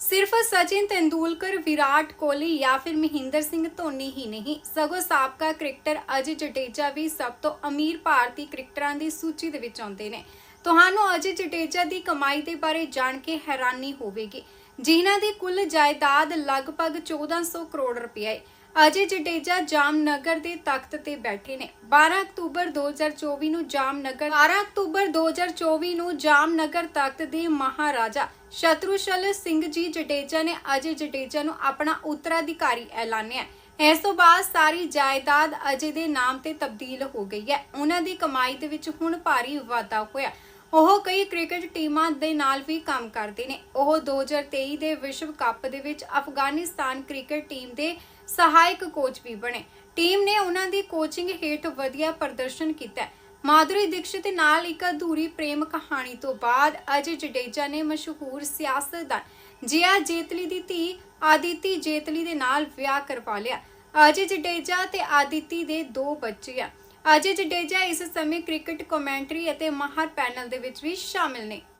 ਸਿਰਫ ਸਚਿਨ ਤੇਂਦੁਲਕਰ ਵਿਰਾਟ ਕੋਹਲੀ ਜਾਂ ਫਿਰ ਮਹਿੰਦਰ ਸਿੰਘ ਧੋਨੀ ਹੀ ਨਹੀਂ ਸਗੋਂ ਸਾਬਕਾ ਕ੍ਰਿਕਟਰ ਅਜੇ ਜਡੇਜਾ ਵੀ ਸਭ ਤੋਂ ਅਮੀਰ ਭਾਰਤੀ ਕ੍ਰਿਕਟਰਾਂ ਦੀ ਸੂਚੀ ਦੇ ਵਿੱਚ ਆਉਂਦੇ ਨੇ ਤੁਹਾਨੂੰ ਅਜੇ ਜਡੇਜਾ ਦੀ ਕਮਾਈ ਦੇ ਬਾਰੇ ਜਾਣ ਕੇ ਹੈਰਾਨੀ ਹੋਵੇਗੀ ਜਿਨ੍ਹਾਂ ਦੀ ਕੁੱਲ ਜਾਇਦਾਦ ਲਗਭਗ 1400 ਕਰੋੜ ਰੁਪਏ ਹੈ ਅਜੇ ਜਡੇਜਾ ਜਾਮਨਗਰ ਦੇ ਤਖਤ ਤੇ ਬੈਠੇ ਨੇ। 12 ਅਕਤੂਬਰ 2024 ਨੂੰ ਜਾਮਨਗਰ 12 ਅਕਤੂਬਰ 2024 ਨੂੰ ਜਾਮਨਗਰ ਤਖਤ ਦੇ ਮਹਾਰਾਜਾ ਸ਼ਤਰੂਸ਼ਲ ਸਿੰਘ ਜੀ ਜਡੇਜਾ ਨੇ ਅਜੇ ਜਡੇਜਾ ਨੂੰ ਆਪਣਾ ਉੱਤਰਾਧਿਕਾਰੀ ਐਲਾਨਿਆ ਇਸ ਤੋਂ ਬਾਅਦ ਸਾਰੀ ਜਾਇਦਾਦ ਅਜੇ ਦੇ ਨਾਮ ਤੇ ਤਬਦੀਲ ਹੋ ਗਈ ਹੈ। ਉਹਨਾਂ ਦੀ ਕਮਾਈ ਦੇ ਵਿੱਚ ਹੁਣ ਭਾਰੀ ਵਾਧਾ ਹੋਇਆ। ਉਹ ਕਈ ਕ੍ਰਿਕਟ ਟੀਮਾਂ ਦੇ ਨਾਲ ਵੀ ਕੰਮ ਕਰਦੇ ਨੇ। ਉਹ 2023 ਦੇ ਵਿਸ਼ਵ ਕੱਪ ਦੇ ਵਿੱਚ ਅਫਗਾਨਿਸਤਾਨ ਕ੍ਰਿਕਟ ਟੀਮ ਦੇ ਸਹਾਇਕ ਕੋਚ ਵੀ ਬਣੇ। ਟੀਮ ਨੇ ਉਹਨਾਂ ਦੀ ਕੋਚਿੰਗ ਹੇਠ ਵਧੀਆ ਪ੍ਰਦਰਸ਼ਨ ਕੀਤਾ ਮਾਧੁਰੀ ਦੀਕਸ਼ਿਤ ਨਾਲ ਇੱਕ ਅਧੂਰੀ ਪ੍ਰੇਮ ਕਹਾਣੀ ਤੋਂ ਬਾਅਦ ਅਜੇ ਜਡੇਜਾ ਨੇ ਮਸ਼ਹੂਰ ਸਿਆਸਤਦਾਨ ਜਿਆ ਜੇਤਲੀ ਦੀ ਧੀ ਆਦਿਤੀ ਜੇਤਲੀ ਦੇ ਨਾਲ ਵਿਆਹ ਕਰਵਾ ਲਿਆ। ਅਜੇ ਜਡੇਜਾ ਤੇ ਆਦਿਤੀ ਦੇ ਦੋ ਬੱਚੇ ਆ। ਅਜੇ ਜਡੇਜਾ ਇਸ ਸਮੇਂ ਕ੍ਰਿਕਟ ਕਮੈਂਟਰੀ ਅਤੇ ਮਾਹਰ ਪੈਨਲ ਦੇ ਵਿੱਚ ਵੀ ਸ਼ਾਮਿਲ ਨੇ।